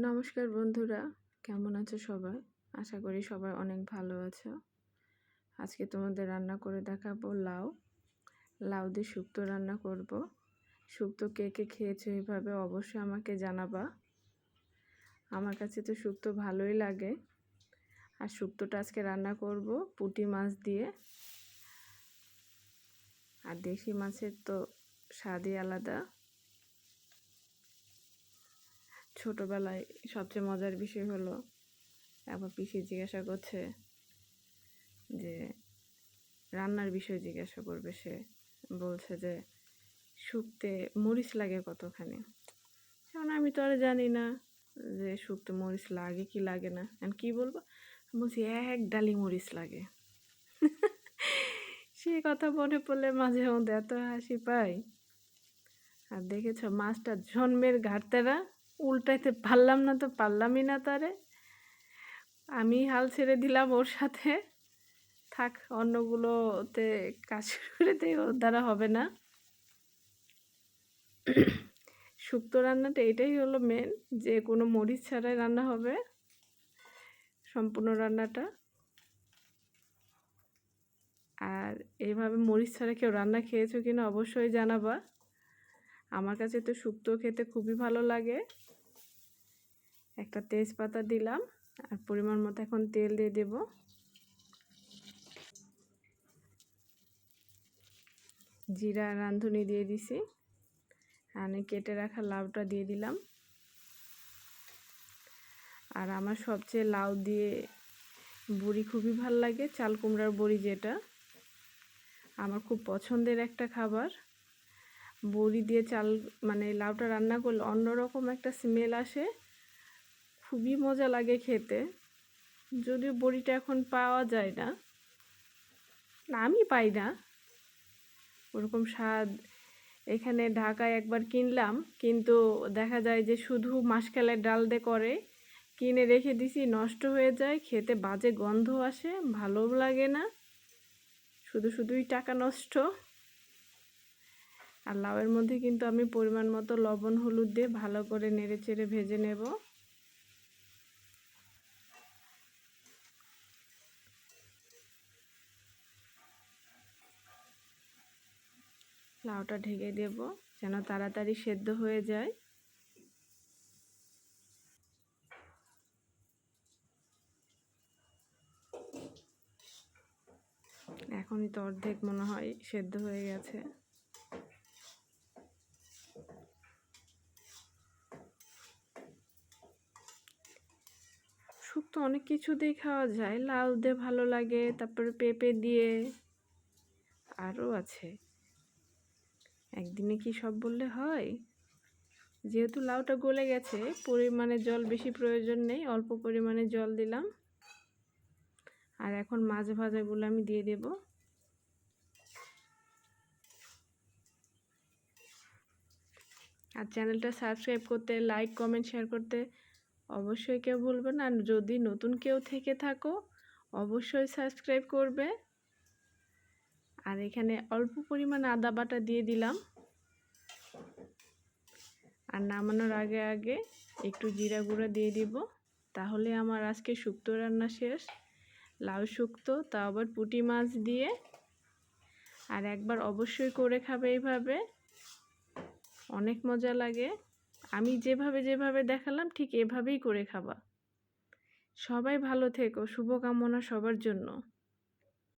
নমস্কার বন্ধুরা, কেমন আছো সবাই? আশা করি সবাই অনেক ভালো আছো। আজকে তোমাদের রান্না করে দেখাবো লাউ। লাউ দিয়ে শুক্তো রান্না করব। শুক্তো কে কে খেয়েছো এইভাবে অবশ্যই আমাকে জানাবা। আমার কাছে তো শুক্তো ভালোই লাগে। আর শুক্তোটা আজকে রান্না করব পুঁটি মাছ দিয়ে। আর দেশি মাছের তো স্বাদই আলাদা। ছোটোবেলায় সবচেয়ে মজার বিষয় হলো একবার পিসি জিজ্ঞাসা করছে যে, রান্নার বিষয় জিজ্ঞাসা করবে সে। বলছে যে, শুক্তে মরিচ লাগে কতখানি? কারণ আমি তো আর জানি না যে শুক্তে মরিচ লাগে কি লাগে না। আমি কী বলব? বলছি, এক ডালি মরিচ লাগে। সে কথা মনে পড়লে মাঝে মধ্যে এত হাসি পাই আর দেখেছ, মাছটা জন্মের ঘাটতেরা উল্টাইতে পারলাম না তো পারলামই না তারে। আমি হাল ছেড়ে দিলাম ওর সাথে। থাক, অন্যগুলোতে কাজ করে দেয় ওর দ্বারা হবে না। শুক্তো রান্নাটা এটাই হলো মেন যে কোনো মরিচ ছাড়াই রান্না হবে। সম্পূর্ণ রান্নাটা। আর এইভাবে মরিচ ছাড়া কেউ রান্না খেয়েছো কিনা অবশ্যই জানাবা। আমার কাছে তো শুক্তো খেতে খুবই ভালো লাগে। একটা তেজপাতা দিলাম আর পরিমাণ মতো এখন তেল দিয়ে দেব। জিরা রাঁধুনি দিয়ে দিছি। আর কেটে রাখা লাউটা দিয়ে দিলাম। আর আমার সবচেয়ে লাউ দিয়ে বড়ি খুবই ভালো লাগে, চাল কুমড়ার বড়ি যেটা। আমার খুব পছন্দের একটা খাবার। বড়ি দিয়ে চাল মানে লাউটা রান্না করলে অন্যরকম একটা স্মেল আসে। খুবই মজা লাগে খেতে। যদিও বড়িটা এখন পাওয়া যায় না। আমি পাই না। ওরকম স্বাদ এখানে ঢাকায় একবার কিনলাম, কিন্তু দেখা যায় যে শুধু মাসকালের ডাল দিয়ে করে, কিনে রেখে দিছি, নষ্ট হয়ে যায়, খেতে বাজে গন্ধ আসে, ভালো লাগে না। শুধু শুধুই টাকা নষ্ট। আর লাউয়ের মধ্যে কিন্তু আমি পরিমাণ মতো লবণ, হলুদ দিয়ে ভালো করে নেড়ে চেড়ে ভেজে নেব। লাউটা ঢেকে দেব, যেন তাড়াতাড়ি সেদ্ধ হয়ে যায়। এখনই তো অর্ধেক মনে হয় সেদ্ধ হয়ে গেছে। শুক্তো অনেক কিছু দিয়ে খাওয়া যায়। লাউ দিয়ে ভালো লাগে, তারপরে পেঁপে দিয়ে আরও আছে। একদিনে কি সব বললে হয়? যেহেতু লাউটা গলে গেছে, পরিমাণে জল বেশি প্রয়োজন নেই, অল্প পরিমাণে জল দিলাম। আর এখন মাছ ভাজাগুলো আমি দিয়ে দেব। আর চ্যানেলটা সাবস্ক্রাইব করতে, লাইক, কমেন্ট, শেয়ার করতে অবশ্যই কেউ ভুলবে না। আর যদি নতুন কেউ থেকে থাকো, অবশ্যই সাবস্ক্রাইব করবে। আর এখানে অল্প পরিমাণ আদা বাটা দিয়ে দিলাম। আর নামানোর আগে আগে একটু জিরা গুঁড়া দিয়ে দিব। তাহলে আমার আজকে শুক্তো রান্না শেষ। লাউ শুক্তো, তা আবার পুঁটি মাছ দিয়ে। আর একবার অবশ্যই করে খাবে এইভাবে। অনেক মজা লাগে। আমি যেভাবে যেভাবে দেখালাম, ঠিক এভাবেই করে খাবা। সবাই ভালো থেকো, শুভকামনা সবার জন্য।